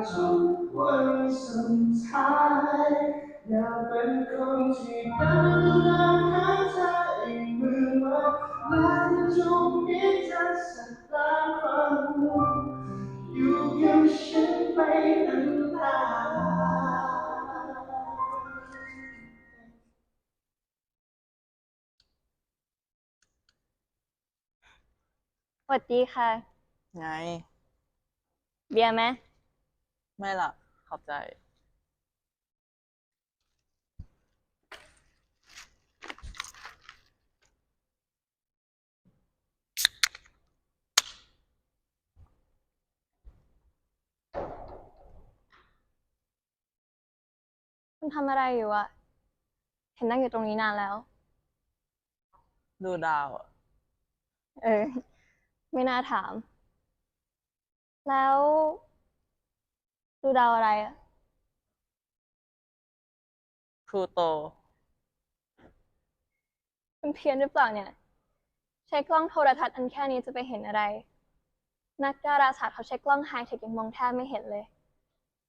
อจนวันสุดท้ายอย่าเป็นคนที่เดินหน้าหาเธออีกมือมาและจงมีเธอสักครั้งอยู่กับฉันไปนานๆสวัสดีค่ะ ไง เบียร์ไหม ไม่ละขอบใจ คุณทำอะไรอยู่อะเห็นนั่งอยู่ตรงนี้นานแล้ว ดูดาวอะเออ ไม่น่าถาม แล้ว ดูดาวอะไรอะพลูโตคุณเพี้ยนหรือเปล่าเนี่ย ใช้กล้องโทรทัศน์อันแค่นี้จะไปเห็นอะไร นักดาราศาสตร์เขาใช้กล้องไฮเทคยังมองแทบไม่เห็นเลย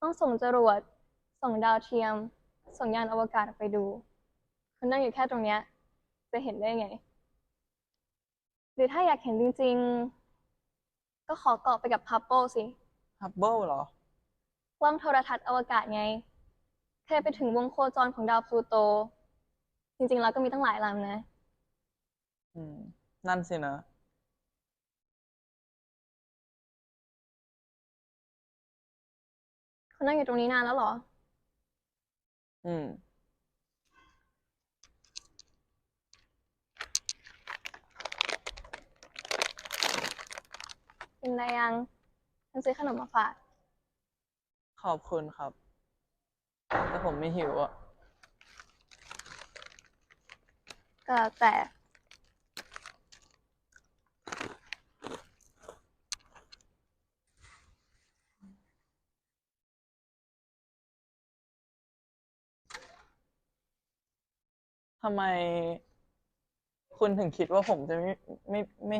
ต้องส่งจรวด ส่งดาวเทียม ส่งยานอวกาศออกไปดูคุณนั่งอยู่แค่ตรงเนี้ย จะเห็นได้ไง หรือถ้าอยากเห็นจริง ๆ ก็ขอเกาะไปกับพับเบิลสิ ฮับเบิลเหรอ กล้องโทรทัศน์อวกาศไงเคยไปถึงวงโคจรของดาวพลูโต จริงๆแล้วก็มีตั้งหลายลำนะ อืม นั่นสินะคุณนั่งอยู่ตรงนี้นานแล้วเหรอ อืม กินอะไรยังฉันซื้อขนมมาฝาก ขอบคุณครับ แต่ผมไม่หิวอะ ก็แล้วแต่ ทำไม คุณถึงคิดว่าผมจะไม่ไม่ไม่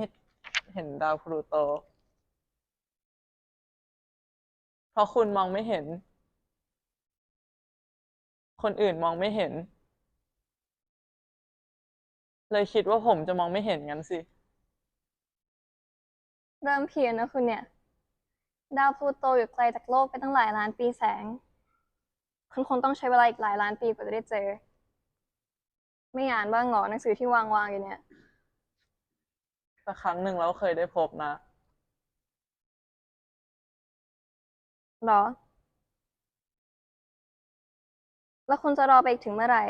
เห็นดาวพลูโต ราะคุณมองไม่เห็น คนอื่นมองไม่เห็น เลยคิดว่าผมจะมองไม่เห็นงั้นสิ เริ่มเพี้ยนนะคุณเนี่ย ดาวพลูโตอยู่ไกลจากโลกไปตั้งหลายล้านปีแสง คุณคงต้องใช้เวลาอีกหลายล้านปีกว่าจะได้เจอ ไม่อ่านบ้างเหรอหนังสือที่วางวางๆอยู่เนี่ย แต่ครั้งหนึ่งเราเคยได้พบนะ หรอ แล้วคุณจะรอไปอีกถึงเมื่อไหร่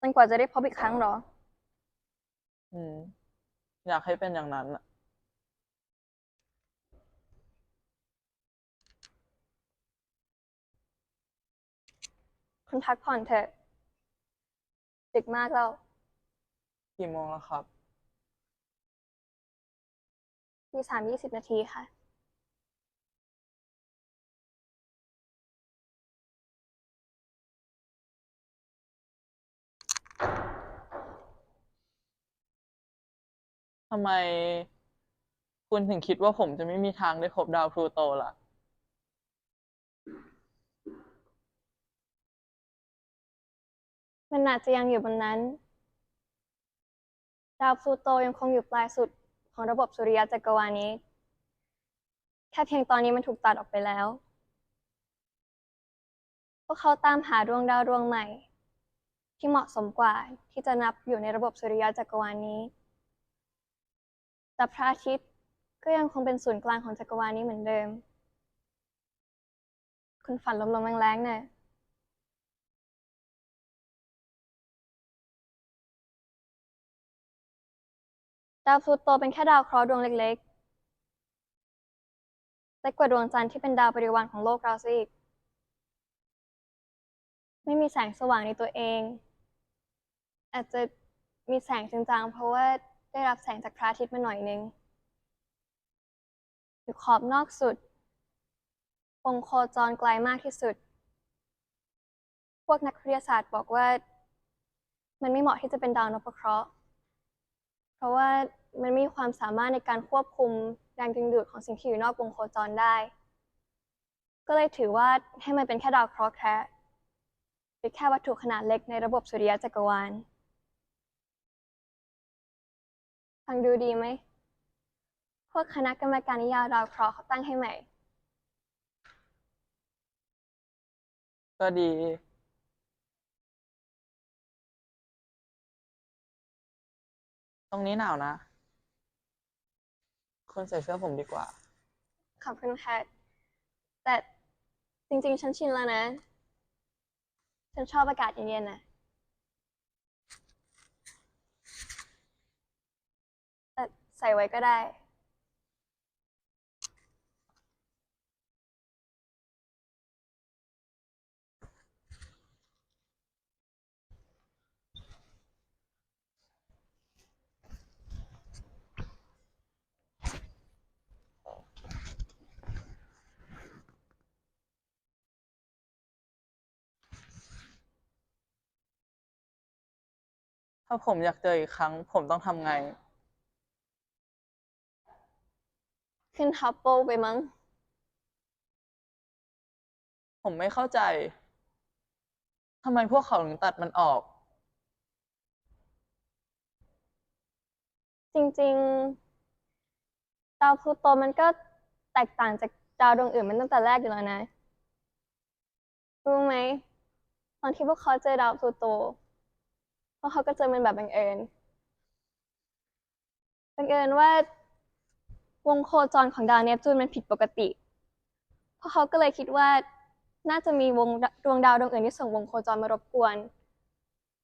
จนกว่าจะได้พบอีกครั้งเหรอ อืม อยากให้เป็นอย่างนั้นอะคุณพักผ่อนเถอะดึกมากแล้วกี่โมงแล้วครับ ที่สามยี่สิบนาทีค่ะ ทำไมคุณถึงคิดว่าผมจะไม่มีทางได้พบดาวพลูโตล่ะ มันอาจจะยังอยู่บนนั้น ดาวพลูโตยังคงอยู่ปลายสุดของระบบสุริยะจักรวาลนี้ แค่เพียงตอนนี้มันถูกตัดออกไปแล้ว พวกเขาตามหาดวงดาวดวงใหม่ ที่เหมาะสมกว่าที่จะนับอยู่ในระบบสุริยะจักรวาลนี้ แต่พระอาทิตย์ก็ยังคงเป็นศูนย์กลางของจักรวาลนี้เหมือนเดิม คุณฝันลมๆแรงๆเนี่ยดาวพลูโตเป็นแค่ดาวเคราะห์ดวงเล็กๆ เล็กกว่าดวงจันทร์ที่เป็นดาวบริวารของโลกเราซะอีก ไม่มีแสงสว่างในตัวเอง อาจจะมีแสงจางๆเพราะว่า ได้รับแสงจากพระอาทิตย์มาหน่อยนึง อยู่ขอบนอกสุด วงโคจรไกลมากที่สุด พวกนักวิทยาศาสตร์บอกว่า มันไม่เหมาะที่จะเป็นดาวนพเคราะห์ เพราะว่ามันไม่มีความสามารถในการควบคุมแรงดึงดูดของสิ่งที่อยู่นอกวงโคจรได้ ก็เลยถือว่าให้มันเป็นแค่ดาวเคราะห์แค่หรือแค่วัตถุขนาดเล็กในระบบสุริยะจักรวาล ฟังดูดีไหม พวกคณะกรรมการนิยายดาวเคราะห์เขาตั้งให้ใหม่ ก็ดี ตรงนี้หนาวนะคุณใส่เสื้อผมดีกว่า ขอบคุณค่ะ แต่จริงๆ ฉันชินแล้วนะ ฉันชอบอากาศเย็นๆนะแต่ ใส่ไว้ก็ได้ ถ้าผมอยากเจออีกครั้ง ผมต้องทำไง ขึ้นฮับเบิลไปมั้ง ผมไม่เข้าใจทำไมพวกเขาถึงตัดมันออก จริงๆ ดาวพลูโตมันก็แตกต่างจากดาวดวงอื่นมันตั้งแต่แรกอยู่แล้วนะ รู้ไหม ตอนที่พวกเขาเจอดาวพลูโต พวกเขาก็เจอมันแบบบังเอิญ บังเอิญว่า วงโคจรของดาวเนปจูนมันผิดปกติพวกเขาก็เลยคิดว่าน่าจะมีวงดวงดาวดวงอื่นที่ส่งวงโคจรมารบกวน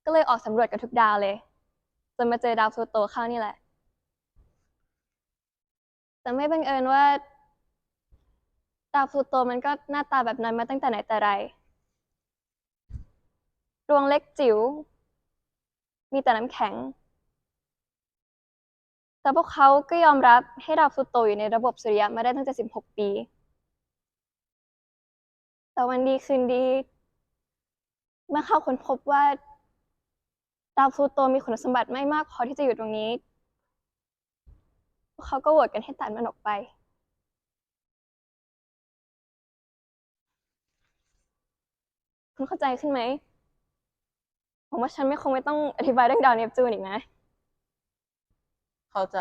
ก็เลยออกสำรวจกันทุกดาวเลยจนมาเจอดาวพลูโตเข้านี่แหละ แต่ไม่บังเอิญว่า ดาวพลูโตมันก็หน้าตาแบบนั้นมาตั้งแต่ไหนแต่ไร ดวงเล็กจิ๋ว มีแต่น้ำแข็ง แต่พวกเขาก็ยอมรับให้ดาวพลูโตอยู่ในระบบสุริยะมาได้ตั้งแต่ 16 ปี แต่วันดีคืนดี เมื่อเขาค้นพบว่า ดาวพลูโตมีคุณสมบัติไม่มากพอที่จะอยู่ตรงนี้ พวกเขาก็โหวตกันให้ตัดมันออกไป คุณเข้าใจขึ้นไหมผมว่าฉันไม่คงไม่ต้องอธิบายเรื่องดาวเนปจูนอีกนะ เข้าใจ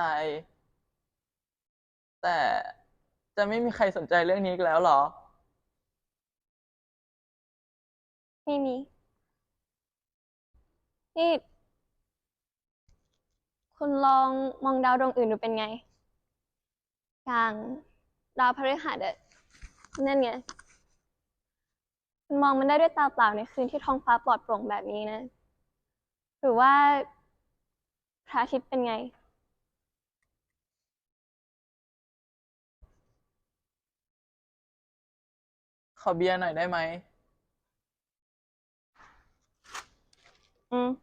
แต่จะไม่มีใครสนใจเรื่องนี้อีกแล้วเหรอ ไม่มี นี่ คุณลองมองดาวดวงอื่นดูเป็นไง อย่างดาวพฤหัสอะนั่นไงคุณมองมันได้ด้วยตาเปล่าในคืนที่ท้องฟ้าปลอดโปร่งแบบนี้นะ หรือว่าพระอาทิตย์เป็นไง ขอเบียร์หน่อยได้ไหม อืม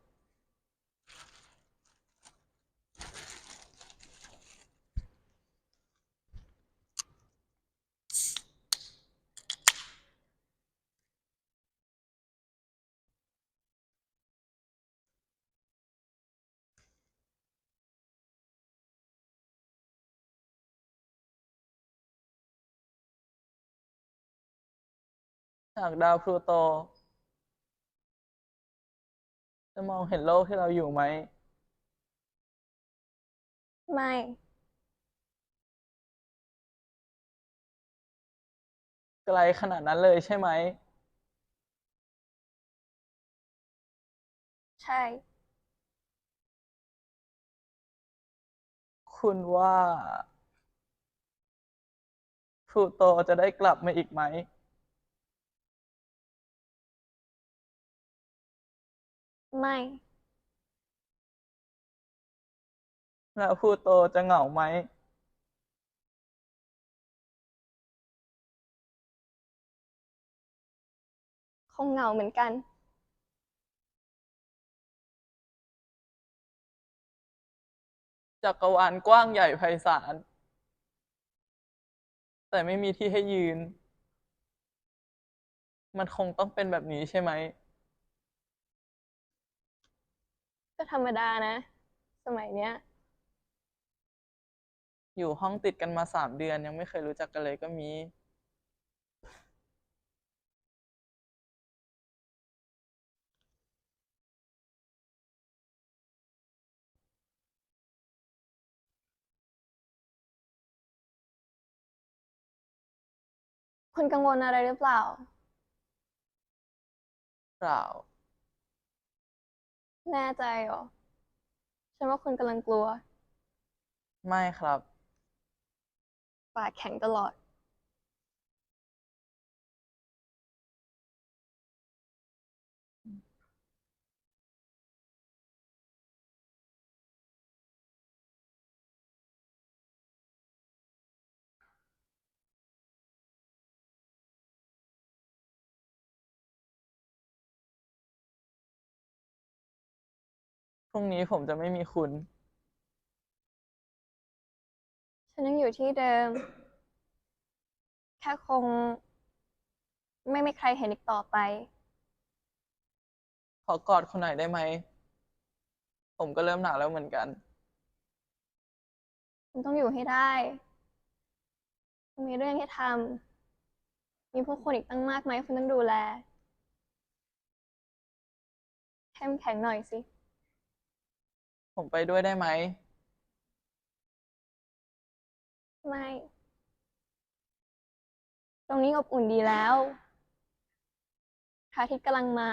จากดาวพลูโต จะมองเห็นโลกที่เราอยู่ไหม ไม่ ไกลขนาดนั้นเลยใช่ไหม ใช่ คุณว่าพลูโตจะได้กลับมาอีกไหม ไม่ แล้วพลูโตจะเหงาไหม คงเหงาเหมือนกัน จักรวาลกว้างใหญ่ไพศาล แต่ไม่มีที่ให้ยืน มันคงต้องเป็นแบบนี้ใช่ไหม ก็ธรรมดานะ สมัยเนี้ย อยู่ห้องติดกันมาสามเดือนยังไม่เคยรู้จักกันเลยก็มี คุณกังวลอะไรหรือเปล่า เปล่า แน่ใจเหรอ ฉันว่าคุณกำลังกลัว ไม่ครับ ปากแข็งตลอด พรุ่งนี้ผมจะไม่มีคุณ ฉันยังอยู่ที่เดิม แค่คง ไม่มีใครเห็นอีกต่อไป ขอกอดคุณหน่อยได้ไหม ผมก็เริ่มหนาวแล้วเหมือนกัน คุณต้องอยู่ให้ได้ คุณมีเรื่องให้ทำ มีผู้คนอีกตั้งมากมายคุณต้องดูแล เข้มแข็งหน่อยสิ ผมไปด้วยได้ไหม ไม่ ตรงนี้อบอุ่นดีแล้วพระอาทิตย์กำลังมา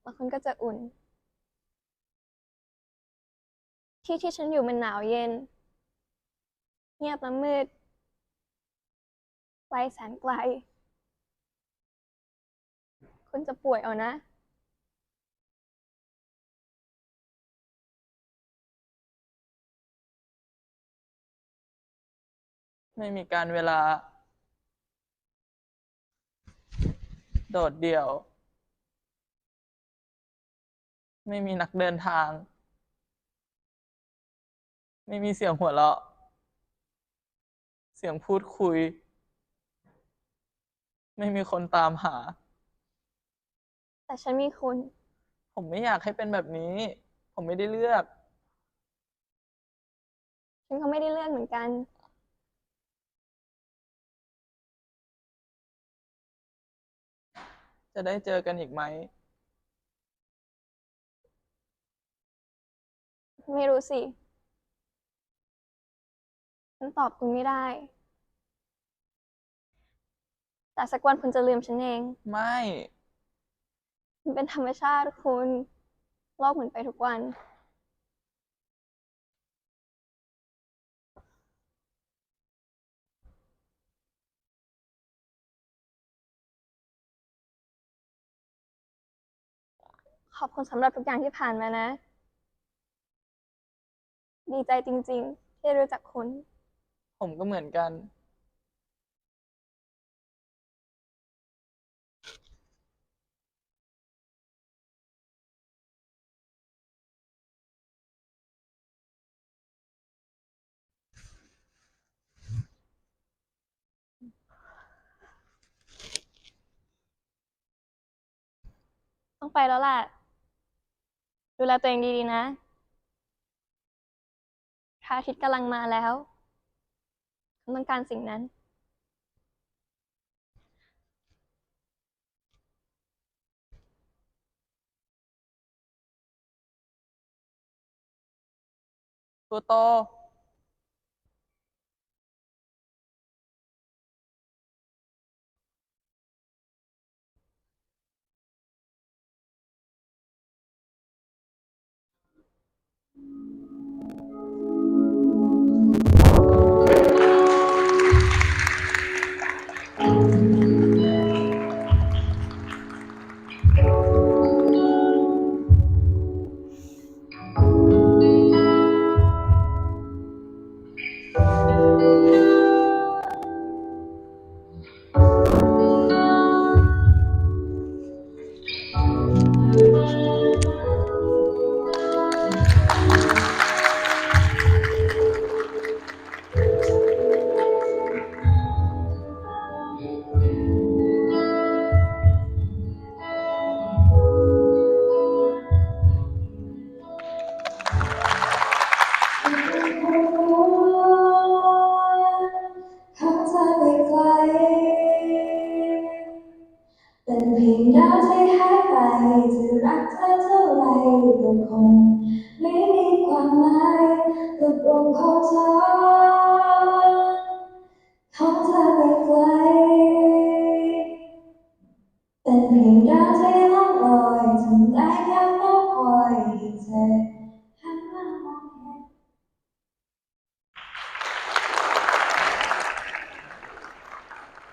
แล้วคุณก็จะอุ่น ที่ที่ฉันอยู่มันหนาวเย็น เงียบและมืด ไกลแสนไกล คุณจะป่วยเอานะ ไม่มีการเวลา โดดเดี่ยว ไม่มีนักเดินทาง ไม่มีเสียงหัวเราะ เสียงพูดคุย ไม่มีคนตามหา แต่ฉันมีคุณ ผมไม่อยากให้เป็นแบบนี้ ผมไม่ได้เลือก ฉันก็ไม่ได้เลือกเหมือนกัน จะได้เจอกันอีกไหม ไม่รู้สิ ฉันตอบคุณไม่ได้ แต่สักวันคุณจะลืมฉันเอง ไม่ มันเป็นธรรมชาติคุณ โลกหมุนไปทุกวัน ขอบคุณสำหรับทุกอย่างที่ผ่านมานะ ดีใจจริง ๆ ที่ได้รู้จักคุณ ผมก็เหมือนกัน ต้องไปแล้วแหละ ดูแลตัวเองดีๆนะพระอาทิตย์กำลังมาแล้วคุณต้องการสิ่งนั้น ตัวโต เพียงดาวที่หายไปจะรักเธอเท่าไรก็คงไม่มีความหมายกับดวงโคจรของเธอไปไกลเป็นเพียงดาวที่ล่องลอยทำได้แค่